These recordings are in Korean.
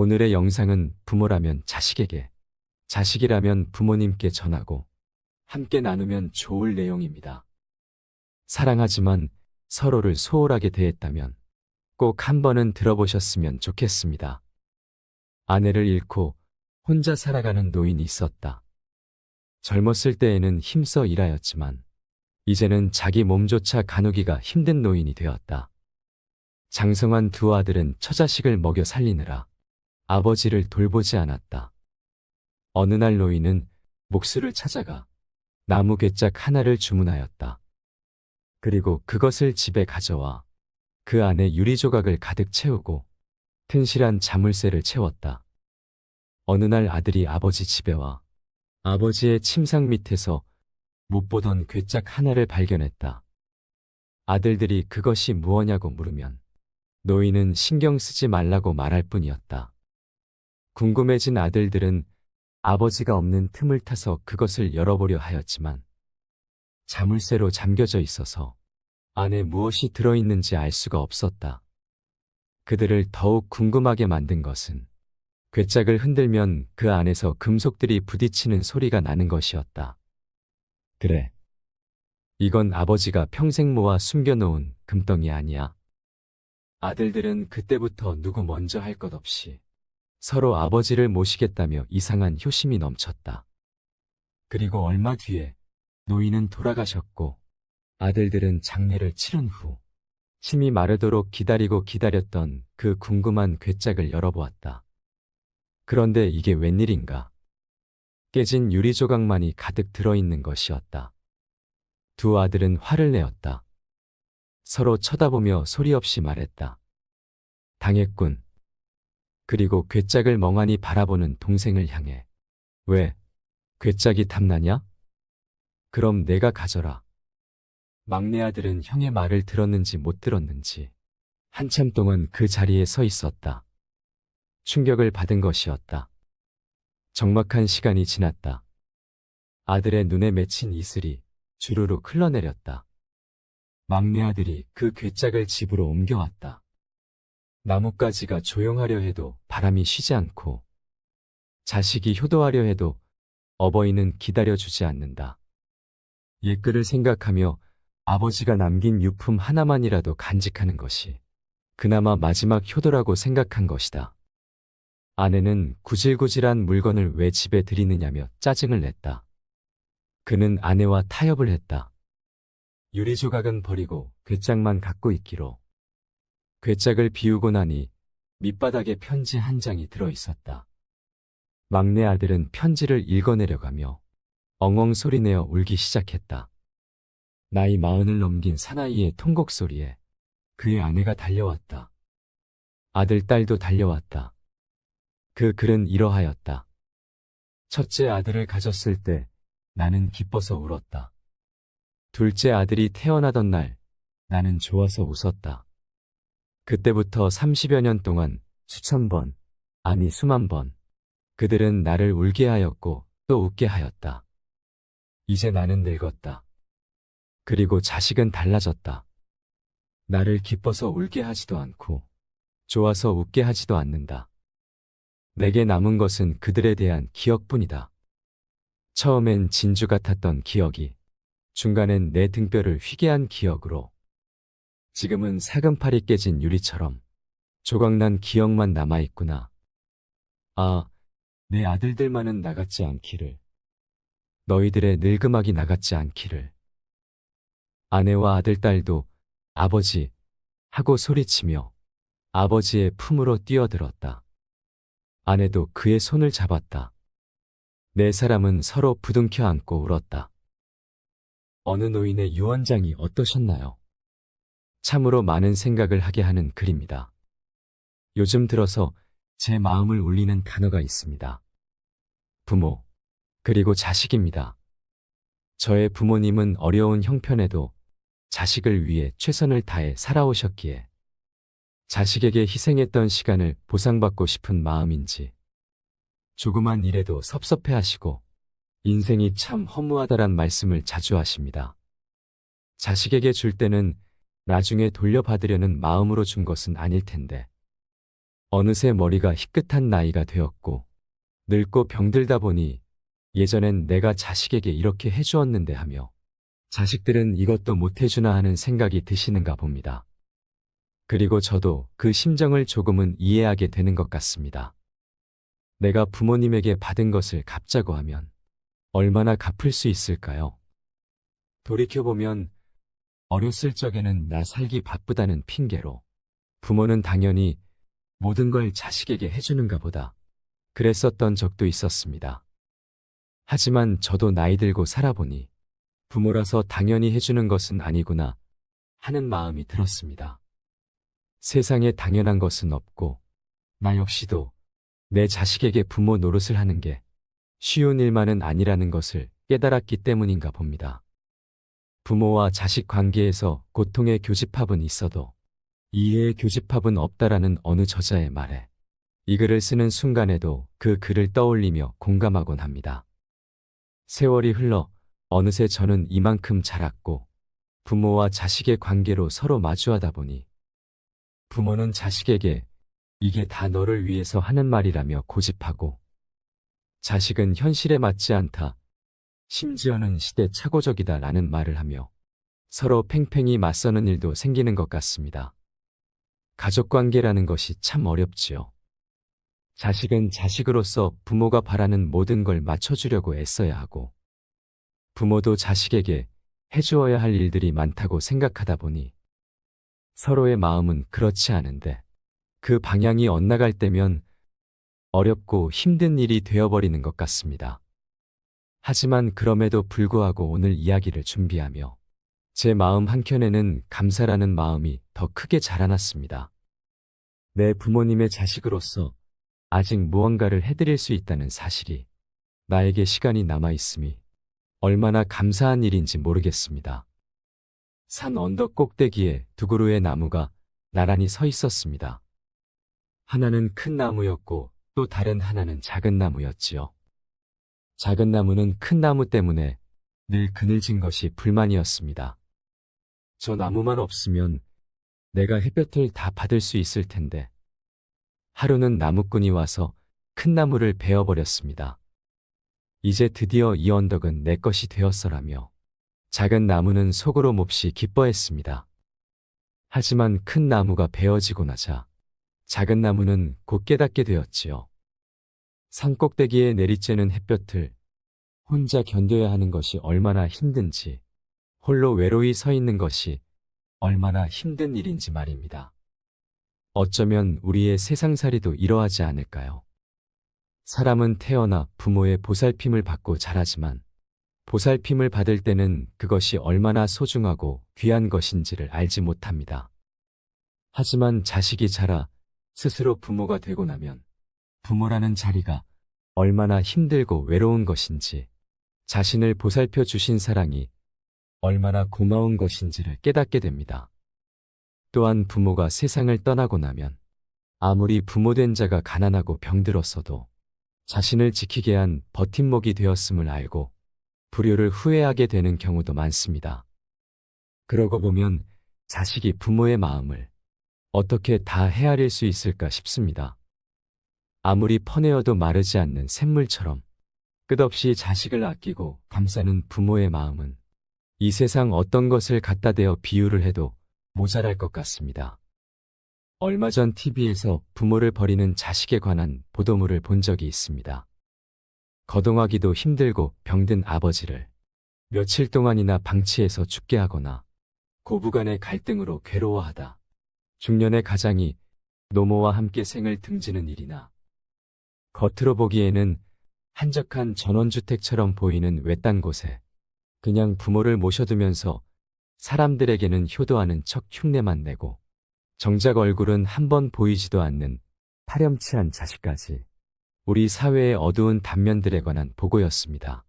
오늘의 영상은 부모라면 자식에게, 자식이라면 부모님께 전하고 함께 나누면 좋을 내용입니다. 사랑하지만 서로를 소홀하게 대했다면 꼭 한 번은 들어보셨으면 좋겠습니다. 아내를 잃고 혼자 살아가는 노인이 있었다. 젊었을 때에는 힘써 일하였지만 이제는 자기 몸조차 가누기가 힘든 노인이 되었다. 장성한 두 아들은 처자식을 먹여 살리느라 아버지를 돌보지 않았다. 어느 날 노인은 목수를 찾아가 나무 괴짝 하나를 주문하였다. 그리고 그것을 집에 가져와 그 안에 유리 조각을 가득 채우고 튼실한 자물쇠를 채웠다. 어느 날 아들이 아버지 집에 와 아버지의 침상 밑에서 못 보던 괴짝 하나를 발견했다. 아들들이 그것이 무엇냐고 물으면 노인은 신경 쓰지 말라고 말할 뿐이었다. 궁금해진 아들들은 아버지가 없는 틈을 타서 그것을 열어보려 하였지만 자물쇠로 잠겨져 있어서 안에 무엇이 들어있는지 알 수가 없었다. 그들을 더욱 궁금하게 만든 것은 괴짝을 흔들면 그 안에서 금속들이 부딪히는 소리가 나는 것이었다. 그래. 이건 아버지가 평생 모아 숨겨놓은 금덩이 아니야. 아들들은 그때부터 누구 먼저 할 것 없이 서로 아버지를 모시겠다며 이상한 효심이 넘쳤다. 그리고 얼마 뒤에 노인은 돌아가셨고 아들들은 장례를 치른 후 침이 마르도록 기다리고 기다렸던 그 궁금한 괴짝을 열어보았다. 그런데 이게 웬일인가? 깨진 유리 조각만이 가득 들어있는 것이었다. 두 아들은 화를 내었다. 서로 쳐다보며 소리 없이 말했다. 당했군. 그리고 괴짝을 멍하니 바라보는 동생을 향해. 왜? 괴짝이 탐나냐? 그럼 내가 가져라. 막내 아들은 형의 말을 들었는지 못 들었는지 한참 동안 그 자리에 서 있었다. 충격을 받은 것이었다. 적막한 시간이 지났다. 아들의 눈에 맺힌 이슬이 주르륵 흘러내렸다. 막내 아들이 그 괴짝을 집으로 옮겨왔다. 나뭇가지가 조용하려 해도 바람이 쉬지 않고 자식이 효도하려 해도 어버이는 기다려주지 않는다. 옛글을 생각하며 아버지가 남긴 유품 하나만이라도 간직하는 것이 그나마 마지막 효도라고 생각한 것이다. 아내는 구질구질한 물건을 왜 집에 들이느냐며 짜증을 냈다. 그는 아내와 타협을 했다. 유리 조각은 버리고 괴짝만 갖고 있기로. 괴짝을 비우고 나니 밑바닥에 편지 한 장이 들어 있었다. 막내 아들은 편지를 읽어내려가며 엉엉 소리내어 울기 시작했다. 나이 마흔을 넘긴 사나이의 통곡 소리에 그의 아내가 달려왔다. 아들, 딸도 달려왔다. 그 글은 이러하였다. 첫째 아들을 가졌을 때 나는 기뻐서 울었다. 둘째 아들이 태어나던 날 나는 좋아서 웃었다. 그때부터 30여 년 동안 수천 번, 아니 수만 번, 그들은 나를 울게 하였고 또 웃게 하였다. 이제 나는 늙었다. 그리고 자식은 달라졌다. 나를 기뻐서 울게 하지도 않고 좋아서 웃게 하지도 않는다. 내게 남은 것은 그들에 대한 기억뿐이다. 처음엔 진주 같았던 기억이 중간엔 내 등뼈를 휘게 한 기억으로 지금은 사금팔이 깨진 유리처럼 조각난 기억만 남아있구나. 아, 내 아들들만은 나같지 않기를. 너희들의 늙음악이 나같지 않기를. 아내와 아들, 딸도 아버지 하고 소리치며 아버지의 품으로 뛰어들었다. 아내도 그의 손을 잡았다. 네 사람은 서로 부둥켜 안고 울었다. 어느 노인의 유언장이 어떠셨나요? 참으로 많은 생각을 하게 하는 글입니다. 요즘 들어서 제 마음을 울리는 단어가 있습니다. 부모, 그리고 자식입니다. 저의 부모님은 어려운 형편에도 자식을 위해 최선을 다해 살아오셨기에 자식에게 희생했던 시간을 보상받고 싶은 마음인지 조그만 일에도 섭섭해 하시고 인생이 참 허무하다란 말씀을 자주 하십니다. 자식에게 줄 때는 나중에 돌려받으려는 마음으로 준 것은 아닐 텐데 어느새 머리가 희끗한 나이가 되었고 늙고 병들다 보니 예전엔 내가 자식에게 이렇게 해주었는데 하며 자식들은 이것도 못해주나 하는 생각이 드시는가 봅니다. 그리고 저도 그 심정을 조금은 이해하게 되는 것 같습니다. 내가 부모님에게 받은 것을 갚자고 하면 얼마나 갚을 수 있을까요? 돌이켜보면 어렸을 적에는 나 살기 바쁘다는 핑계로 부모는 당연히 모든 걸 자식에게 해주는가 보다 그랬었던 적도 있었습니다. 하지만 저도 나이 들고 살아보니 부모라서 당연히 해주는 것은 아니구나 하는 마음이 들었습니다. 세상에 당연한 것은 없고 나 역시도 내 자식에게 부모 노릇을 하는 게 쉬운 일만은 아니라는 것을 깨달았기 때문인가 봅니다. 부모와 자식 관계에서 고통의 교집합은 있어도 이해의 교집합은 없다라는 어느 저자의 말에 이 글을 쓰는 순간에도 그 글을 떠올리며 공감하곤 합니다. 세월이 흘러 어느새 저는 이만큼 자랐고 부모와 자식의 관계로 서로 마주하다 보니 부모는 자식에게 이게 다 너를 위해서 하는 말이라며 고집하고 자식은 현실에 맞지 않다. 심지어는 시대착오적이다 라는 말을 하며 서로 팽팽히 맞서는 일도 생기는 것 같습니다. 가족관계라는 것이 참 어렵지요. 자식은 자식으로서 부모가 바라는 모든 걸 맞춰주려고 애써야 하고 부모도 자식에게 해주어야 할 일들이 많다고 생각하다 보니 서로의 마음은 그렇지 않은데 그 방향이 엇나갈 때면 어렵고 힘든 일이 되어버리는 것 같습니다. 하지만 그럼에도 불구하고 오늘 이야기를 준비하며 제 마음 한켠에는 감사라는 마음이 더 크게 자라났습니다. 내 부모님의 자식으로서 아직 무언가를 해드릴 수 있다는 사실이 나에게 시간이 남아있음이 얼마나 감사한 일인지 모르겠습니다. 산 언덕 꼭대기에 두 그루의 나무가 나란히 서 있었습니다. 하나는 큰 나무였고 또 다른 하나는 작은 나무였지요. 작은 나무는 큰 나무 때문에 늘 그늘진 것이 불만이었습니다. 저 나무만 없으면 내가 햇볕을 다 받을 수 있을 텐데. 하루는 나무꾼이 와서 큰 나무를 베어버렸습니다. 이제 드디어 이 언덕은 내 것이 되었어라며 작은 나무는 속으로 몹시 기뻐했습니다. 하지만 큰 나무가 베어지고 나자 작은 나무는 곧 깨닫게 되었지요. 산 꼭대기에 내리쬐는 햇볕을 혼자 견뎌야 하는 것이 얼마나 힘든지, 홀로 외로이 서 있는 것이 얼마나 힘든 일인지 말입니다. 어쩌면 우리의 세상살이도 이러하지 않을까요? 사람은 태어나 부모의 보살핌을 받고 자라지만 보살핌을 받을 때는 그것이 얼마나 소중하고 귀한 것인지를 알지 못합니다. 하지만 자식이 자라 스스로 부모가 되고 나면 부모라는 자리가 얼마나 힘들고 외로운 것인지 자신을 보살펴 주신 사랑이 얼마나 고마운 것인지를 깨닫게 됩니다. 또한 부모가 세상을 떠나고 나면 아무리 부모된 자가 가난하고 병들었어도 자신을 지키게 한 버팀목이 되었음을 알고 불효를 후회하게 되는 경우도 많습니다. 그러고 보면 자식이 부모의 마음을 어떻게 다 헤아릴 수 있을까 싶습니다. 아무리 퍼내어도 마르지 않는 샘물처럼 끝없이 자식을 아끼고 감싸는 부모의 마음은 이 세상 어떤 것을 갖다 대어 비유를 해도 모자랄 것 같습니다. 얼마 전 TV에서 부모를 버리는 자식에 관한 보도물을 본 적이 있습니다. 거동하기도 힘들고 병든 아버지를 며칠 동안이나 방치해서 죽게 하거나 고부간의 갈등으로 괴로워하다 중년의 가장이 노모와 함께 생을 등지는 일이나 겉으로 보기에는 한적한 전원주택처럼 보이는 외딴 곳에 그냥 부모를 모셔두면서 사람들에게는 효도하는 척 흉내만 내고 정작 얼굴은 한 번 보이지도 않는 파렴치한 자식까지 우리 사회의 어두운 단면들에 관한 보고였습니다.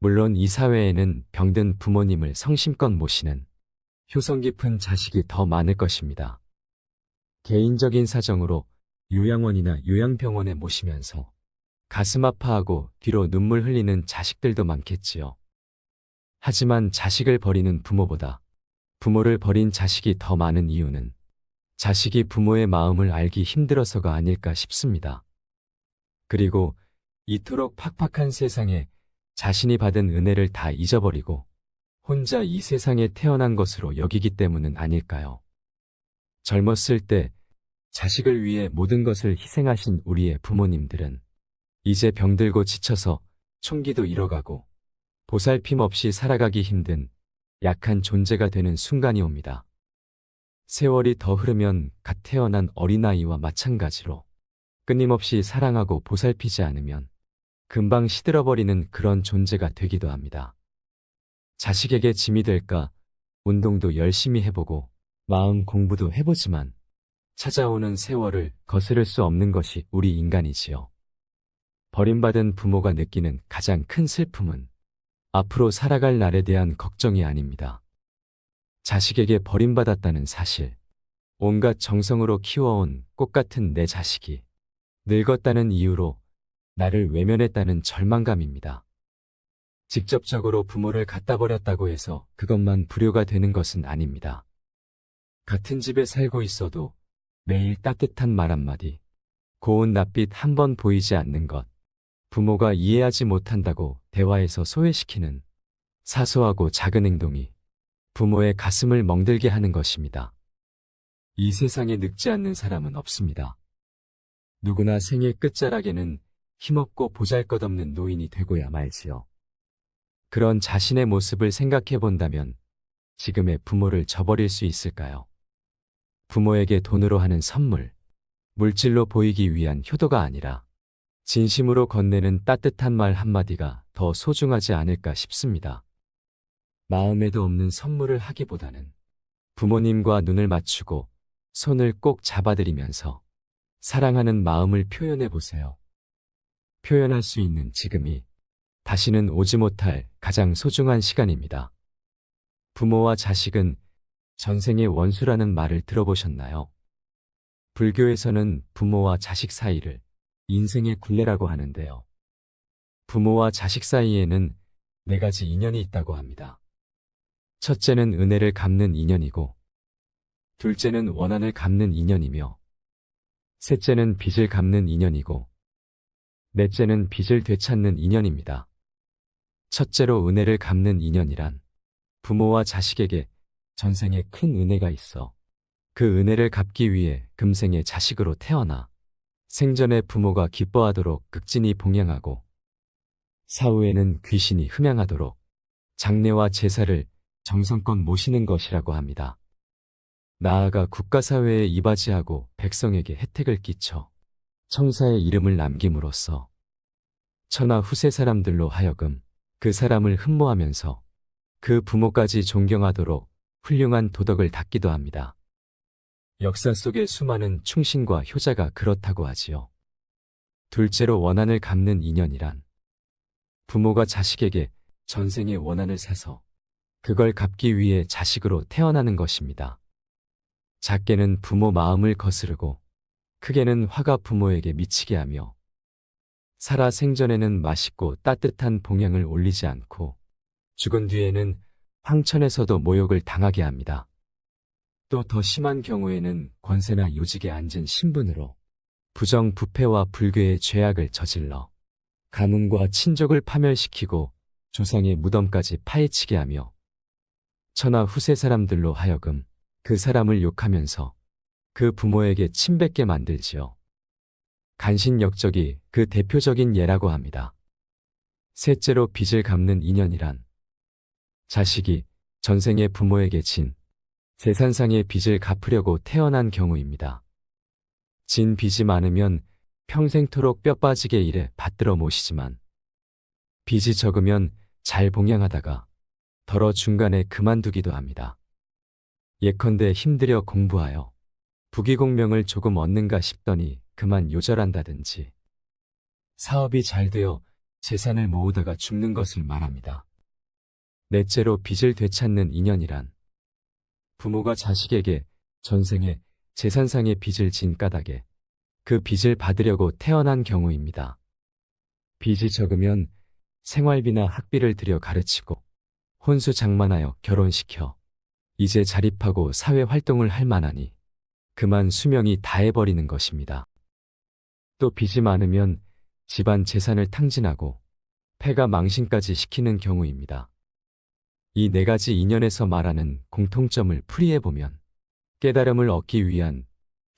물론 이 사회에는 병든 부모님을 성심껏 모시는 효성 깊은 자식이 더 많을 것입니다. 개인적인 사정으로 요양원이나 요양병원에 모시면서 가슴 아파하고 뒤로 눈물 흘리는 자식들도 많겠지요. 하지만 자식을 버리는 부모보다 부모를 버린 자식이 더 많은 이유는 자식이 부모의 마음을 알기 힘들어서가 아닐까 싶습니다. 그리고 이토록 팍팍한 세상에 자신이 받은 은혜를 다 잊어버리고 혼자 이 세상에 태어난 것으로 여기기 때문은 아닐까요? 젊었을 때 자식을 위해 모든 것을 희생하신 우리의 부모님들은 이제 병들고 지쳐서 총기도 잃어가고 보살핌 없이 살아가기 힘든 약한 존재가 되는 순간이 옵니다. 세월이 더 흐르면 갓 태어난 어린아이와 마찬가지로 끊임없이 사랑하고 보살피지 않으면 금방 시들어버리는 그런 존재가 되기도 합니다. 자식에게 짐이 될까 운동도 열심히 해보고 마음 공부도 해보지만 찾아오는 세월을 거스를 수 없는 것이 우리 인간이지요. 버림받은 부모가 느끼는 가장 큰 슬픔은 앞으로 살아갈 날에 대한 걱정이 아닙니다. 자식에게 버림받았다는 사실, 온갖 정성으로 키워온 꽃 같은 내 자식이 늙었다는 이유로 나를 외면했다는 절망감입니다. 직접적으로 부모를 갖다 버렸다고 해서 그것만 불효가 되는 것은 아닙니다. 같은 집에 살고 있어도 매일 따뜻한 말 한마디, 고운 낯빛 한 번 보이지 않는 것, 부모가 이해하지 못한다고 대화에서 소외시키는 사소하고 작은 행동이 부모의 가슴을 멍들게 하는 것입니다. 이 세상에 늙지 않는 사람은 없습니다. 누구나 생의 끝자락에는 힘없고 보잘것없는 노인이 되고야 말지요. 그런 자신의 모습을 생각해 본다면 지금의 부모를 저버릴 수 있을까요? 부모에게 돈으로 하는 선물, 물질로 보이기 위한 효도가 아니라 진심으로 건네는 따뜻한 말 한마디가 더 소중하지 않을까 싶습니다. 마음에도 없는 선물을 하기보다는 부모님과 눈을 맞추고 손을 꼭 잡아드리면서 사랑하는 마음을 표현해 보세요. 표현할 수 있는 지금이 다시는 오지 못할 가장 소중한 시간입니다. 부모와 자식은 전생의 원수라는 말을 들어보셨나요? 불교에서는 부모와 자식 사이를 인생의 굴레라고 하는데요. 부모와 자식 사이에는 네 가지 인연이 있다고 합니다. 첫째는 은혜를 갚는 인연이고, 둘째는 원한을 갚는 인연이며, 셋째는 빚을 갚는 인연이고, 넷째는 빚을 되찾는 인연입니다. 첫째로 은혜를 갚는 인연이란 부모와 자식에게 전생에 큰 은혜가 있어 그 은혜를 갚기 위해 금생의 자식으로 태어나 생전에 부모가 기뻐하도록 극진히 봉양하고 사후에는 귀신이 흠양하도록 장례와 제사를 정성껏 모시는 것이라고 합니다. 나아가 국가사회에 이바지하고 백성에게 혜택을 끼쳐 청사의 이름을 남김으로써 천하 후세 사람들로 하여금 그 사람을 흠모하면서 그 부모까지 존경하도록 훌륭한 도덕을 닦기도 합니다. 역사 속의 수많은 충신과 효자가 그렇다고 하지요. 둘째로 원한을 갚는 인연이란 부모가 자식에게 전생의 원한을 사서 그걸 갚기 위해 자식으로 태어나는 것입니다. 작게는 부모 마음을 거스르고 크게는 화가 부모에게 미치게 하며 살아 생전에는 맛있고 따뜻한 봉양을 올리지 않고 죽은 뒤에는 황천에서도 모욕을 당하게 합니다. 또 더 심한 경우에는 권세나 요직에 앉은 신분으로 부정 부패와 불교의 죄악을 저질러 가문과 친족을 파멸시키고 조상의 무덤까지 파헤치게 하며 천하 후세 사람들로 하여금 그 사람을 욕하면서 그 부모에게 침뱉게 만들지요. 간신역적이 그 대표적인 예라고 합니다. 셋째로 빚을 갚는 인연이란 자식이 전생의 부모에게 진 재산상의 빚을 갚으려고 태어난 경우입니다. 진 빚이 많으면 평생토록 뼈 빠지게 일해 받들어 모시지만 빚이 적으면 잘 봉양하다가 덜어 중간에 그만두기도 합니다. 예컨대 힘들여 공부하여 부귀공명을 조금 얻는가 싶더니 그만 요절한다든지 사업이 잘 되어 재산을 모으다가 죽는 것을 말합니다. 넷째로 빚을 되찾는 인연이란 부모가 자식에게 전생에 재산상의 빚을 진 까닭에 그 빚을 받으려고 태어난 경우입니다. 빚이 적으면 생활비나 학비를 들여 가르치고 혼수 장만하여 결혼시켜 이제 자립하고 사회 활동을 할 만하니 그만 수명이 다해버리는 것입니다. 또 빚이 많으면 집안 재산을 탕진하고 폐가 망신까지 시키는 경우입니다. 이 네 가지 인연에서 말하는 공통점을 풀이해보면 깨달음을 얻기 위한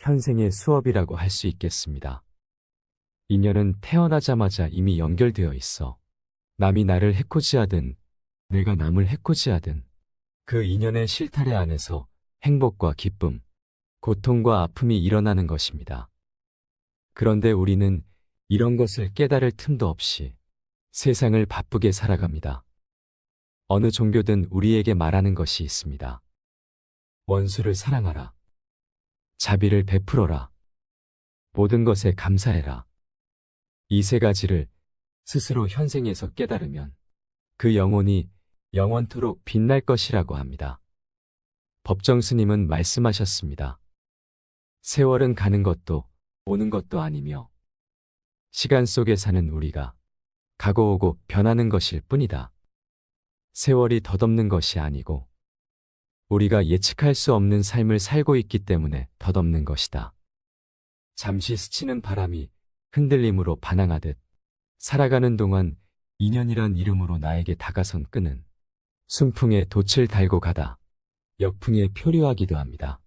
현생의 수업이라고 할 수 있겠습니다. 인연은 태어나자마자 이미 연결되어 있어 남이 나를 해코지하든 내가 남을 해코지하든 그 인연의 실타래 안에서 행복과 기쁨, 고통과 아픔이 일어나는 것입니다. 그런데 우리는 이런 것을 깨달을 틈도 없이 세상을 바쁘게 살아갑니다. 어느 종교든 우리에게 말하는 것이 있습니다. 원수를 사랑하라. 자비를 베풀어라. 모든 것에 감사해라. 이 세 가지를 스스로 현생에서 깨달으면 그 영혼이 영원토록 빛날 것이라고 합니다. 법정 스님은 말씀하셨습니다. 세월은 가는 것도 오는 것도 아니며 시간 속에 사는 우리가 가고 오고 변하는 것일 뿐이다. 세월이 덧없는 것이 아니고 우리가 예측할 수 없는 삶을 살고 있기 때문에 덧없는 것이다. 잠시 스치는 바람이 흔들림으로 반항하듯 살아가는 동안 인연이란 이름으로 나에게 다가선 끈은 순풍에 돛을 달고 가다 역풍에 표류하기도 합니다.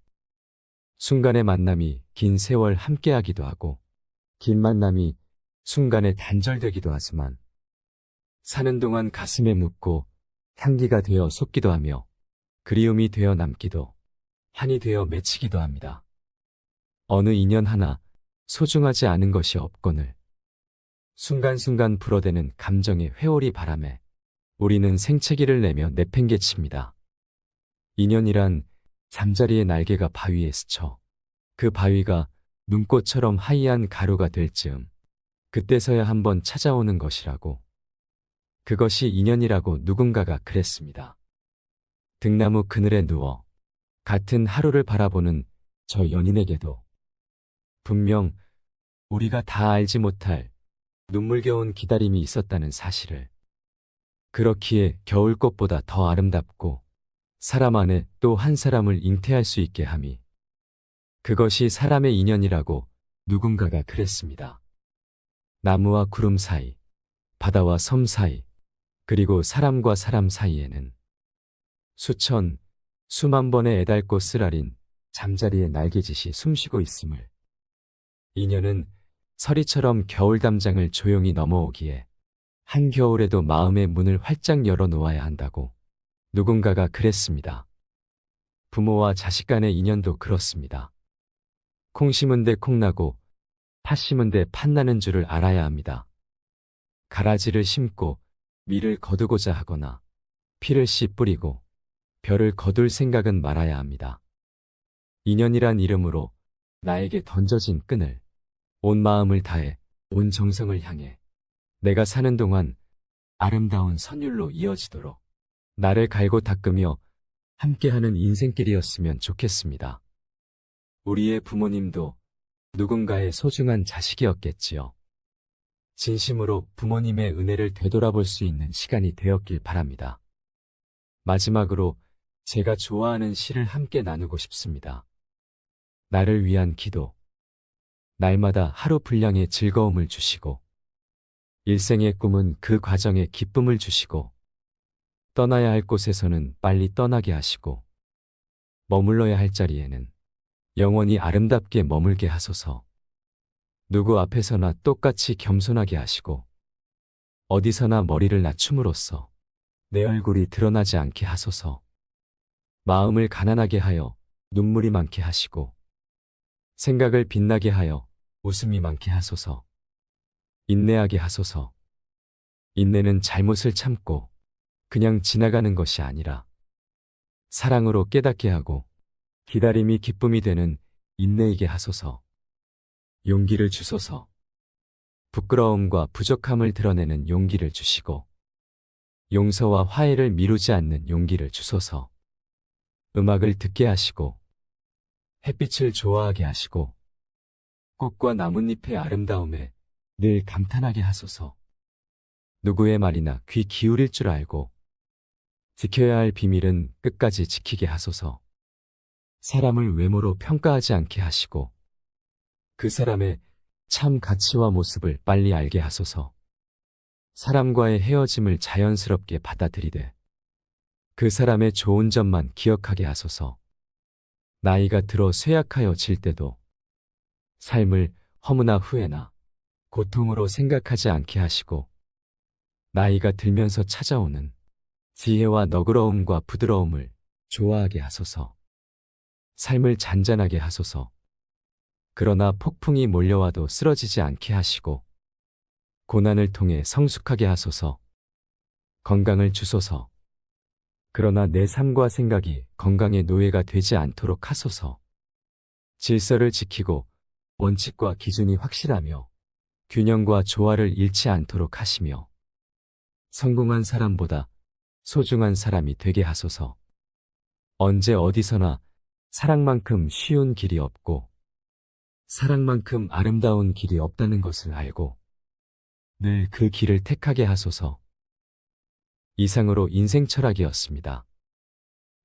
순간의 만남이 긴 세월 함께하기도 하고 긴 만남이 순간에 단절되기도 하지만 사는 동안 가슴에 묻고 향기가 되어 솟기도 하며 그리움이 되어 남기도 한이 되어 맺히기도 합니다. 어느 인연 하나 소중하지 않은 것이 없거늘 순간순간 불어대는 감정의 회오리 바람에 우리는 생채기를 내며 내팽개칩니다. 인연이란 잠자리의 날개가 바위에 스쳐 그 바위가 눈꽃처럼 하이한 가루가 될 즈음 그때서야 한번 찾아오는 것이라고 그것이 인연이라고 누군가가 그랬습니다. 등나무 그늘에 누워 같은 하루를 바라보는 저 연인에게도 분명 우리가 다 알지 못할 눈물겨운 기다림이 있었다는 사실을 그렇기에 겨울꽃보다 더 아름답고 사람 안에 또 한 사람을 잉태할 수 있게 함이 그것이 사람의 인연이라고 누군가가 그랬습니다. 나무와 구름 사이, 바다와 섬 사이, 그리고 사람과 사람 사이에는 수천, 수만 번의 애달고 쓰라린 잠자리의 날개짓이 숨쉬고 있음을 인연은 서리처럼 겨울 담장을 조용히 넘어오기에 한겨울에도 마음의 문을 활짝 열어 놓아야 한다고 누군가가 그랬습니다. 부모와 자식 간의 인연도 그렇습니다. 콩 심은 데 콩나고 팥 심은 데 팥나는 줄을 알아야 합니다. 가라지를 심고 밀을 거두고자 하거나 피를 씨 뿌리고 별을 거둘 생각은 말아야 합니다. 인연이란 이름으로 나에게 던져진 끈을 온 마음을 다해 온 정성을 향해 내가 사는 동안 아름다운 선율로 이어지도록 나를 갈고 닦으며 함께하는 인생길이었으면 좋겠습니다. 우리의 부모님도 누군가의 소중한 자식이었겠지요. 진심으로 부모님의 은혜를 되돌아볼 수 있는 시간이 되었길 바랍니다. 마지막으로 제가 좋아하는 시를 함께 나누고 싶습니다. 나를 위한 기도. 날마다 하루 분량의 즐거움을 주시고, 일생의 꿈은 그 과정에 기쁨을 주시고, 떠나야 할 곳에서는 빨리 떠나게 하시고, 머물러야 할 자리에는 영원히 아름답게 머물게 하소서. 누구 앞에서나 똑같이 겸손하게 하시고, 어디서나 머리를 낮춤으로써 내 얼굴이 드러나지 않게 하소서. 마음을 가난하게 하여 눈물이 많게 하시고, 생각을 빛나게 하여 웃음이 많게 하소서. 인내하게 하소서. 인내는 잘못을 참고 그냥 지나가는 것이 아니라 사랑으로 깨닫게 하고 기다림이 기쁨이 되는 인내이게 하소서. 용기를 주소서. 부끄러움과 부족함을 드러내는 용기를 주시고 용서와 화해를 미루지 않는 용기를 주소서. 음악을 듣게 하시고 햇빛을 좋아하게 하시고 꽃과 나뭇잎의 아름다움에 늘 감탄하게 하소서. 누구의 말이나 귀 기울일 줄 알고 지켜야 할 비밀은 끝까지 지키게 하소서. 사람을 외모로 평가하지 않게 하시고 그 사람의 참 가치와 모습을 빨리 알게 하소서. 사람과의 헤어짐을 자연스럽게 받아들이되 그 사람의 좋은 점만 기억하게 하소서. 나이가 들어 쇠약하여 질 때도 삶을 허무나 후회나 고통으로 생각하지 않게 하시고 나이가 들면서 찾아오는 지혜와 너그러움과 부드러움을 좋아하게 하소서. 삶을 잔잔하게 하소서. 그러나 폭풍이 몰려와도 쓰러지지 않게 하시고 고난을 통해 성숙하게 하소서. 건강을 주소서. 그러나 내 삶과 생각이 건강의 노예가 되지 않도록 하소서. 질서를 지키고 원칙과 기준이 확실하며 균형과 조화를 잃지 않도록 하시며 성공한 사람보다 소중한 사람이 되게 하소서. 언제 어디서나 사랑만큼 쉬운 길이 없고 사랑만큼 아름다운 길이 없다는 것을 알고 늘 그 길을 택하게 하소서. 이상으로 인생 철학이었습니다.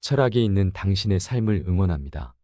철학이 있는 당신의 삶을 응원합니다.